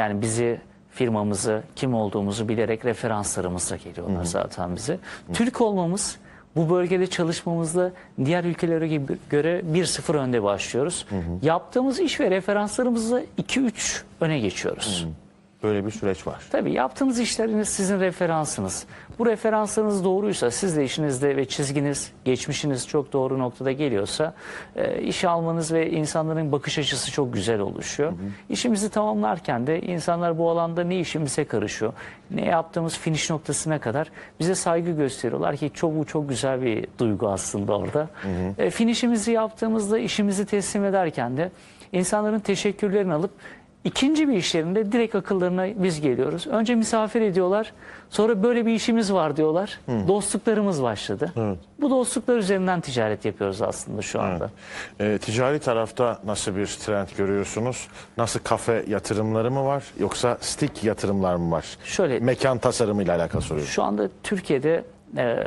Yani bizi firmamızı, kim olduğumuzu bilerek referanslarımızla geliyorlar zaten bize. Türk olmamız bu bölgede çalışmamızda diğer ülkelere gibi- göre 1-0 önde başlıyoruz. Yaptığımız iş ve referanslarımızla 2-3 öne geçiyoruz. Böyle bir süreç var. Tabii yaptığınız işleriniz sizin referansınız. Bu referansınız doğruysa, siz de işinizde ve çizginiz, geçmişiniz çok doğru noktada geliyorsa e, iş almanız ve insanların bakış açısı çok güzel oluşuyor. İşimizi tamamlarken de insanlar bu alanda ne işimize karışıyor, ne yaptığımız finish noktasına kadar bize saygı gösteriyorlar ki çok bu çok güzel bir duygu aslında orada. E, finishimizi yaptığımızda işimizi teslim ederken de insanların teşekkürlerini alıp İkinci bir işlerinde direkt akıllarına biz geliyoruz. Önce misafir ediyorlar. Sonra böyle bir işimiz var diyorlar. Dostluklarımız başladı. Bu dostluklar üzerinden ticaret yapıyoruz aslında şu anda. Ee, ticari tarafta nasıl bir trend görüyorsunuz? Nasıl kafe yatırımları mı var yoksa stick yatırımlar mı var? Şöyle- Mekan tasarımıyla alakalı soruyorum. Şu anda Türkiye'de e,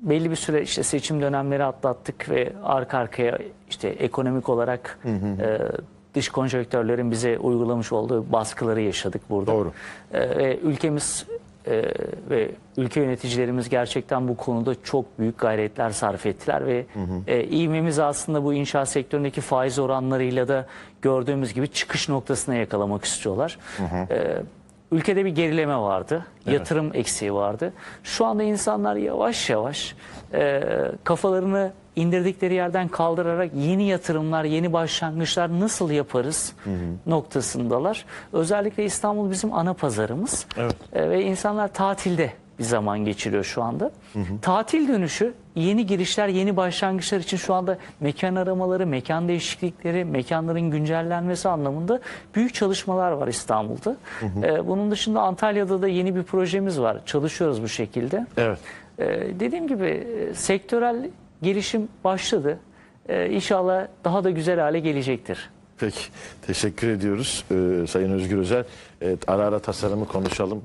belli bir süre işte seçim dönemleri atlattık ve arka arkaya işte ekonomik olarak e, dış konjonktörlerin bize uygulamış olduğu baskıları yaşadık burada. Doğru. E, ve ülkemiz e, ve ülke yöneticilerimiz gerçekten bu konuda çok büyük gayretler sarf ettiler ve e, ivmemiz aslında bu inşaat sektöründeki faiz oranlarıyla da gördüğümüz gibi çıkış noktasına yakalamak istiyorlar. E, ülkede bir gerileme vardı, yatırım eksiği vardı. Şu anda insanlar yavaş yavaş e, kafalarını indirdikleri yerden kaldırarak yeni yatırımlar, yeni başlangıçlar nasıl yaparız noktasındalar. Özellikle İstanbul bizim ana pazarımız Evet. E, ve insanlar tatilde bir zaman geçiriyor şu anda. Tatil dönüşü yeni girişler, yeni başlangıçlar için şu anda mekan aramaları, mekan değişiklikleri, mekanların güncellenmesi anlamında büyük çalışmalar var İstanbul'da. E, bunun dışında Antalya'da da yeni bir projemiz var. Çalışıyoruz bu şekilde. Evet. Ee, dediğim gibi e, sektörel gelişim başladı. Ee, inşallah daha da güzel hale gelecektir. Peki. Teşekkür ediyoruz ee, Sayın Özgür Özel. Evet, ara ara tasarımı konuşalım.